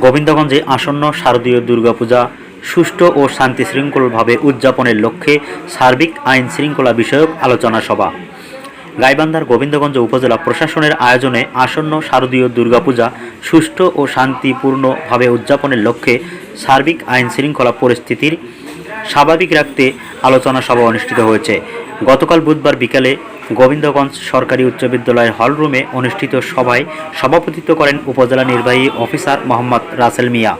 গোবিন্দগঞ্জে আসন্ন শারদীয় দুর্গাপূজা সুষ্ঠু ও শান্তি শৃঙ্খলভাবে উদযাপনের লক্ষ্যে সার্বিক আইন শৃঙ্খলা বিষয়ক আলোচনা সভা। গাইবান্ধার গোবিন্দগঞ্জ উপজেলা প্রশাসনের আয়োজনে আসন্ন শারদীয় দুর্গাপূজা সুষ্ঠু ও শান্তিপূর্ণভাবে উদযাপনের লক্ষ্যে সার্বিক আইন শৃঙ্খলা পরিস্থিতির স্বাভাবিক রাখতে আলোচনা সভা অনুষ্ঠিত হয়েছে। গতকাল বুধবার বিকালে গোবিন্দগঞ্জ সরকারি উচ্চ বিদ্যালয়ের হলরুমে অনুষ্ঠিত সভায় সভাপতিত্ব করেন উপজেলা নির্বাহী অফিসার মোহাম্মদ রাসেল মিয়া।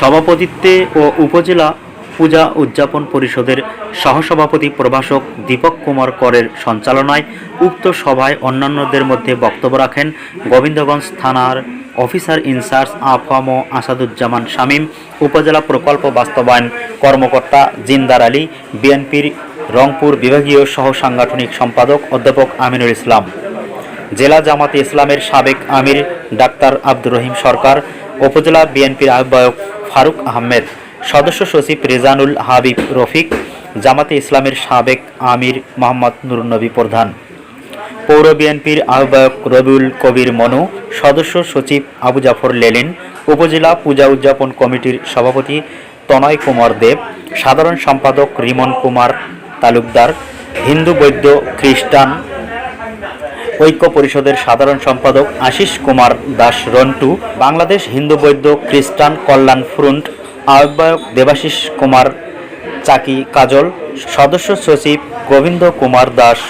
সভাপতিত্বে ও উপজেলা পূজা উদযাপন পরিষদের সহসভাপতি প্রভাষক দীপক কুমার করের সঞ্চালনায় উক্ত সভায় অন্যান্যদের মধ্যে বক্তব্য রাখেন গোবিন্দগঞ্জ থানার অফিসার ইনচার্জ আফাম আসাদুজ্জামান শামীম, উপজেলা প্রকল্প বাস্তবায়ন কর্মকর্তা জিন্দার আলী, বিএনপির রংপুর বিভাগীয় সহ সাংগঠনিক সম্পাদক অধ্যাপক আমিনুল ইসলাম। জেলা জামাতে ইসলামের সাবেক আমির ডাক্তার আব্দুর রহিম সরকার, উপজেলা বিএনপির আহ্বায়ক ফারুক আহমেদ, সদস্য সচিব রেজানুল হাবিব রফিক, জামাতে ইসলামের সাবেক আমির মোহাম্মদ নুরনবী প্রধান। পৌর বিএনপির আহ্বায়ক রবিউল কবির মনু, সদস্য সচিব আবু জাফর লেলিন, উপজেলা পূজা উদযাপন কমিটির সভাপতি তনয় কুমার দেব, সাধারণ সম্পাদক রিমন কুমার তালুকদার, হিন্দু বৈদ্য খ্রিস্টান, ঐক্য পরিষদের সাধারণ সম্পাদক আশিস কুমার দাস রন্টু, বাংলাদেশ হিন্দু বৈদ্য খ্রিস্টান কল্যাণ ফ্রন্ট আহ্বায়ক দেবাশিস কুমার, চাকি কাজল, সদস্য সচিব গোবিন্দ কুমার দাস।